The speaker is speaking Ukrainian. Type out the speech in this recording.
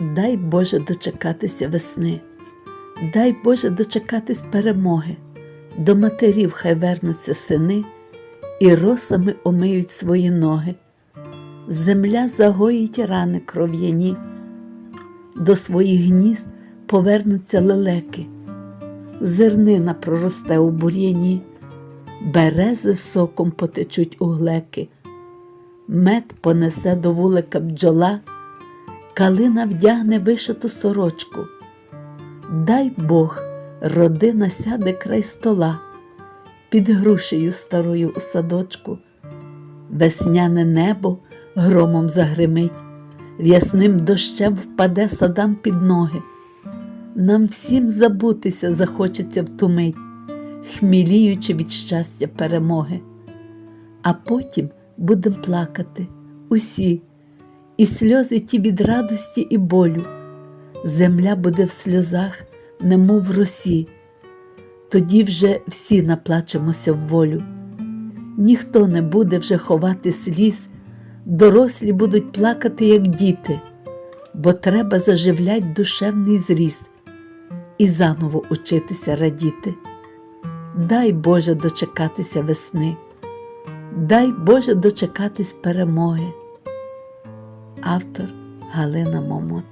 Дай Боже дочекатися весни, дай Боже дочекатись перемоги, до матерів хай вернуться сини і росами омиють свої ноги. Земля загоїть рани кров'яні, до своїх гнізд повернуться лелеки, зернина проросте у бур'яні, берези соком потечуть у глеки, мед понесе до вулика бджола, калина вдягне вишиту сорочку. Дай Бог, родина сяде край стола, під грушею старою у садочку, весняне небо громом загримить, рясним дощем впаде садам під ноги. Нам всім забутися захочеться в ту мить, хміліючи від щастя перемоги. А потім будем плакати усі, і сльози ті від радості і болю. Земля буде в сльозах, немов в росі, тоді вже всі наплачемося в волю. Ніхто не буде вже ховати сліз, дорослі будуть плакати, як діти, бо треба заживлять душевний зріст і заново учитися радіти. Дай Боже дочекатися весни, дай Боже дочекатись перемоги. Автор Галина Момот